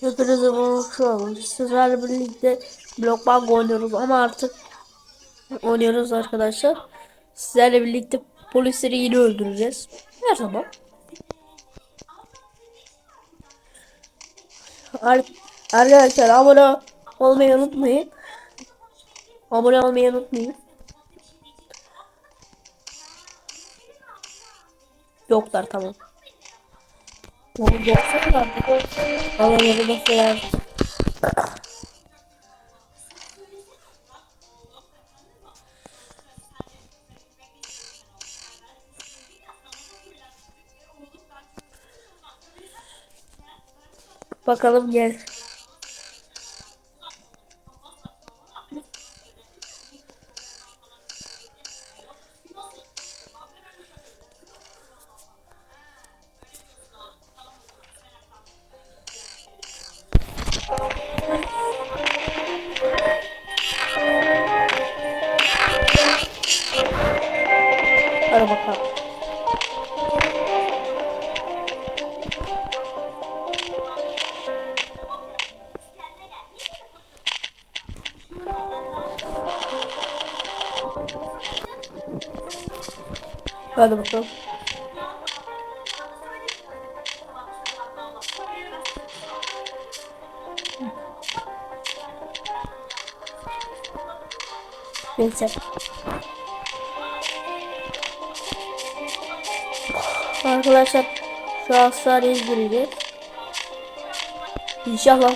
Hepinize bakıyorum. Sizlerle birlikte Blockbank oynuyoruz ama artık oynuyoruz arkadaşlar. Sizlerle birlikte polisleri yine öldüreceğiz. Her zaman. Ar arkadaşlar abone olmayı unutmayın. Abone olmayı unutmayın. Yoklar tamam. Yoksa da Allah'ım yolu Bakalım gel. Hadi bakalım. Neyse. Arkadaşlar şu hastaneyi izleyeceğiz. İnşallah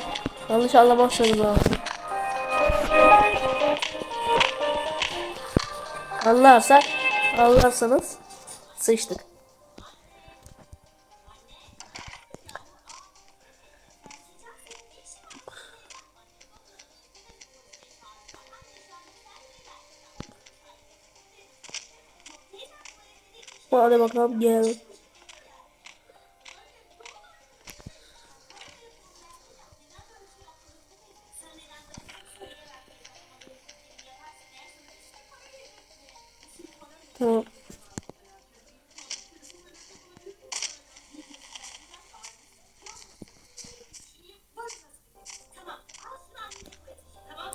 yanlış anlamazsanız lazım. Anlarsak anlarsanız sıçtık. Hadi bakalım gel. Tamam.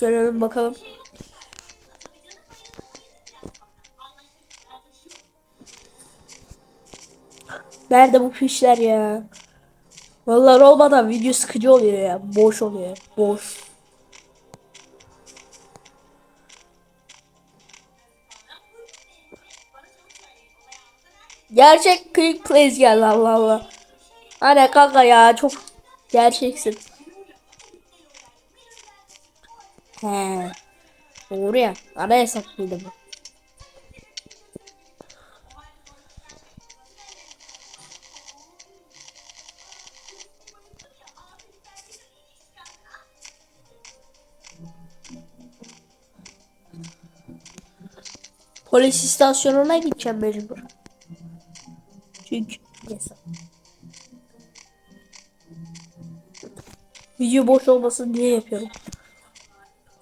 Gelelim bakalım. Nerede bu fişler ya? Vallahi olmadan video sıkıcı oluyor ya. Boş oluyor. Boş. Gerçek quick plays geldi Allah Allah. Hani kanka ya çok gerçeksin. He. Doğru ya. Ana hesaplıydı bu. Polis istasyonuna gideceğim mecbur. Çünkü yasak. Video boş olmasın diye yapıyorum.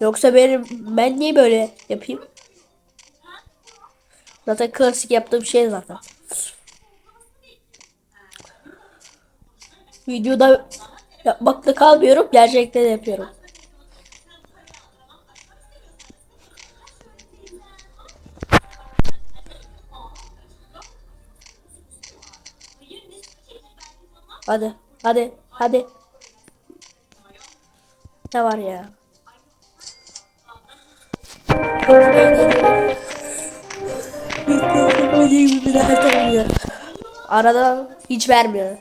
Yoksa benim ben niye böyle yapayım? Zaten klasik yaptığım şey zaten. Videoda yapmakta kalmıyorum, gerçekten yapıyorum. Hadi, hadi, hadi. Ne var ya? Arada hiç vermiyor.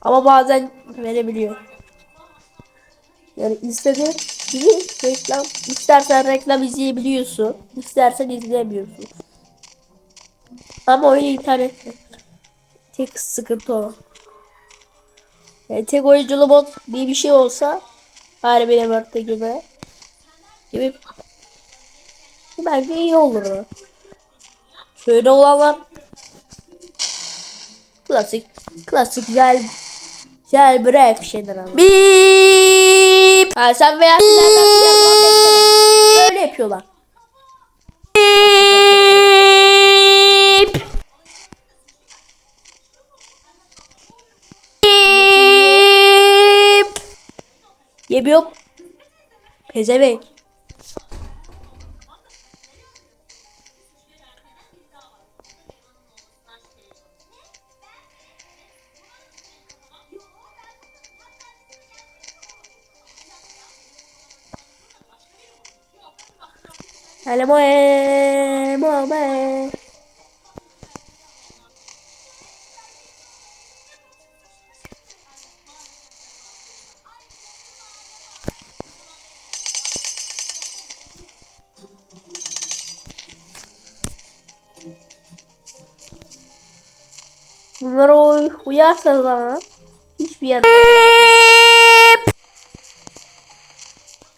Ama bazen verebiliyor. Yani istediğin reklam istersen reklam izleyebiliyorsun. istersen izleyemiyorsun. Ama oyun internette. Tek sıkıntı o. Yani tek oyunculu mod diye bir şey olsa Harbi Levert'te gibi gibi belki iyi olur. Şöyle olanlar klasik klasik gel gel bırak şeyler ama. Bip. Ha sen veya böyle yapıyorlar. Yemiyorum. Pezevenk. Hele moe, Bunlara uy uyarsanız ama hiçbir yer.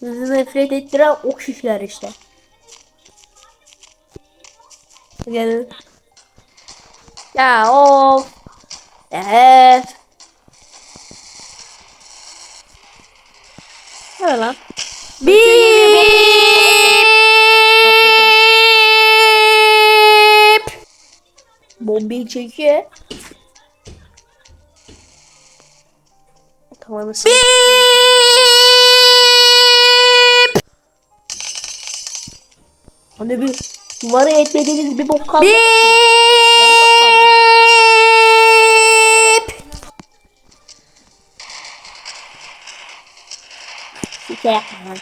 Sizi nefret ettiren o kişiler işte. Gelin. Ya of. Evet. Ne lan? Bip. Bombayı çekiyor. Tamam mısın? Hani bir duvara etmediğiniz bir bok kaldı. Bir şey yapma.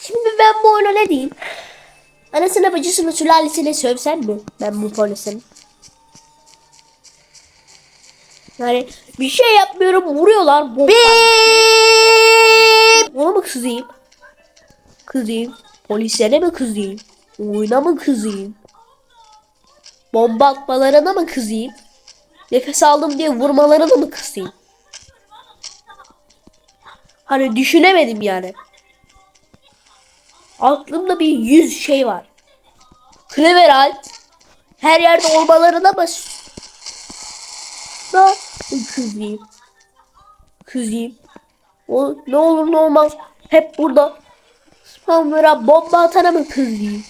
Şimdi ben bu oyuna ne diyeyim? Anasını bacısını sülalesine sövsem mi? Ben bu polisin. Yani bir şey yapmıyorum vuruyorlar. Bok Ona mı kızayım? Kızayım. Polislere mi kızayım? Oyuna mı kızayım? Bomba atmalarına mı kızayım? Nefes aldım diye vurmalarına mı kızayım? Hani düşünemedim yani. Aklımda bir yüz şey var. Cleveral her yerde olmalarına mı kızayım. Kızayım. O ne olur ne olmaz hep burada spamlara bomba atana mı kızayım?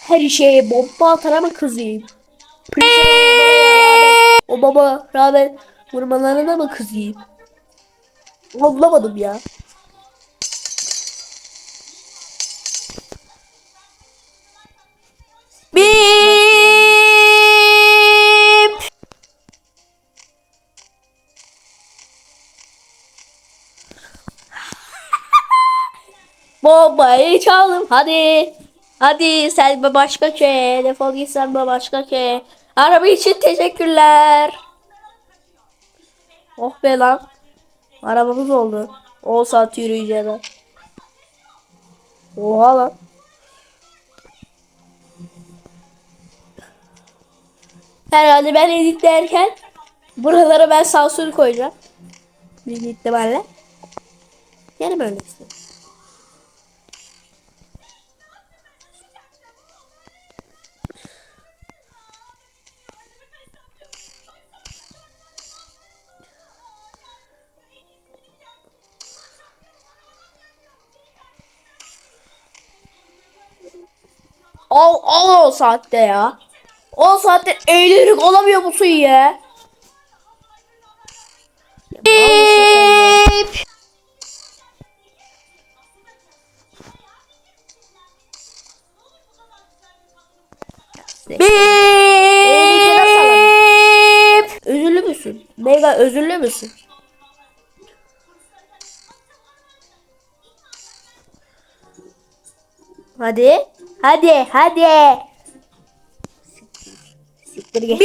Her şeye bomba atana mı kızayım? O baba rağmen vurmalarına mı kızayım? Anlamadım ya. Bombayı çaldım hadi. Hadi sen başka köye. Defol git sen başka köye. Araba için teşekkürler. Oh be lan. Arabamız oldu. 10 saat yürüyeceğiz. Oha lan. Herhalde ben editlerken buralara ben sansür koyacağım. Büyük ihtimalle. Yani böyle istedim. Al al o saatte ya. O saatte eğlenerek olamıyor musun ya? Bip. Bip. Özürlü müsün? Mega özürlü müsün? Hadi. Hadi. Hadi. Siktir git.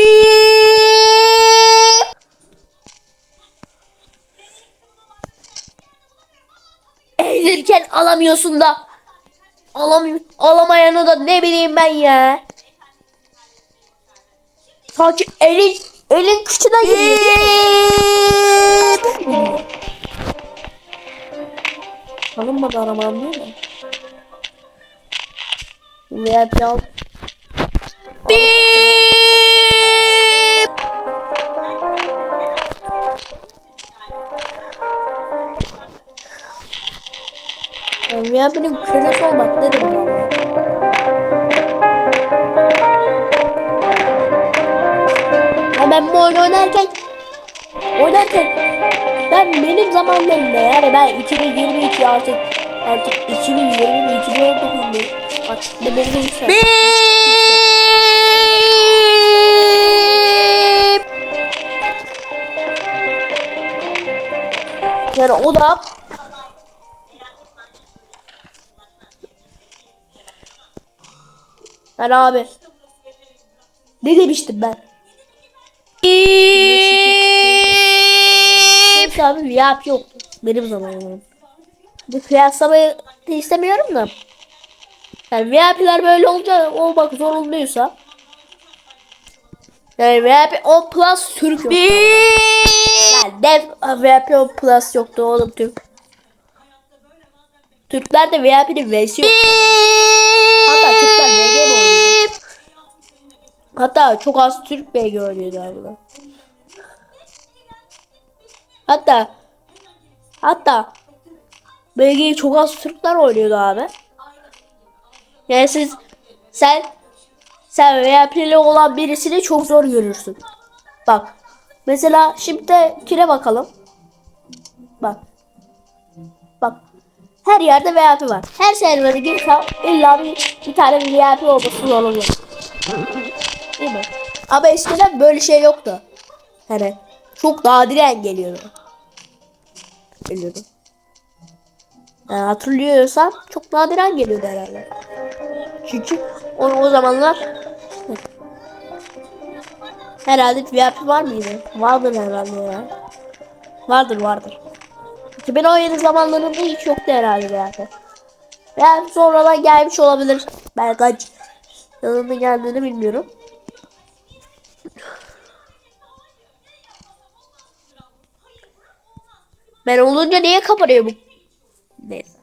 Eğilirken alamıyorsun da. Alamıyor. Alamayanı da ne bileyim ben ya. Sanki elin elin kıçına giriyor. Alınmadı aramam değil mi? Ne yapacağım? Bip. Ya benim kölesi olmak nedir bu? Ya ben bu oyunu oynarken oynarken ben benim zamanlarımda yani ben 2022 artık artık 2020 2019 bak insan. Bip. Yani o da Ben abi ne demiştim ben? Abi VIP yoktu benim zamanımda. Bir kıyaslamayı istemiyorum da. Yani VIP'ler böyle olacak olmak zorundaysa. Yani VIP 10 plus Türk yok. Yani dev VIP 10 plus yoktu oğlum Türk. Türklerde VIP'nin V'si yok. Hatta Türkler VG mi oynuyor? Hatta çok az Türk VG oynuyordu abi. Hatta hatta VG'yi çok az Türkler oynuyordu abi. Yani siz sen sen VIP'li olan birisini çok zor görürsün. Bak. Mesela şimdi kire bakalım. Bak. Bak. Her yerde VIP var. Her servere girsem illa bir, bir tane VIP olması zorunlu. Değil mi? Ama eskiden böyle şey yoktu. Hani çok nadiren geliyordu. Geliyordu. Yani hatırlıyorsan çok nadiren geliyordu herhalde. Çünkü o, o zamanlar herhalde VIP var mıydı? Vardır herhalde ya. Vardır vardır. 2017 zamanlarında hiç yoktu herhalde VIP. Yani sonradan gelmiş olabilir. Ben kaç yılında geldiğini bilmiyorum. Ben olunca niye kapanıyor bu? Neyse.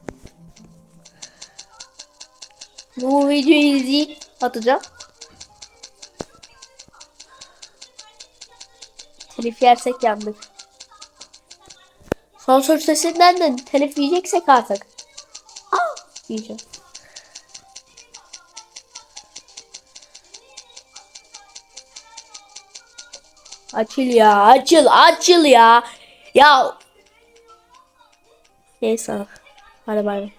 Bu videoyu izleyip atacağım. Telif yersek yandık. Sansür sesinden de telif yiyeceksek artık. Aa, diyeceğim. Açıl ya, açıl, açıl ya. Ya. Neyse. Bye bye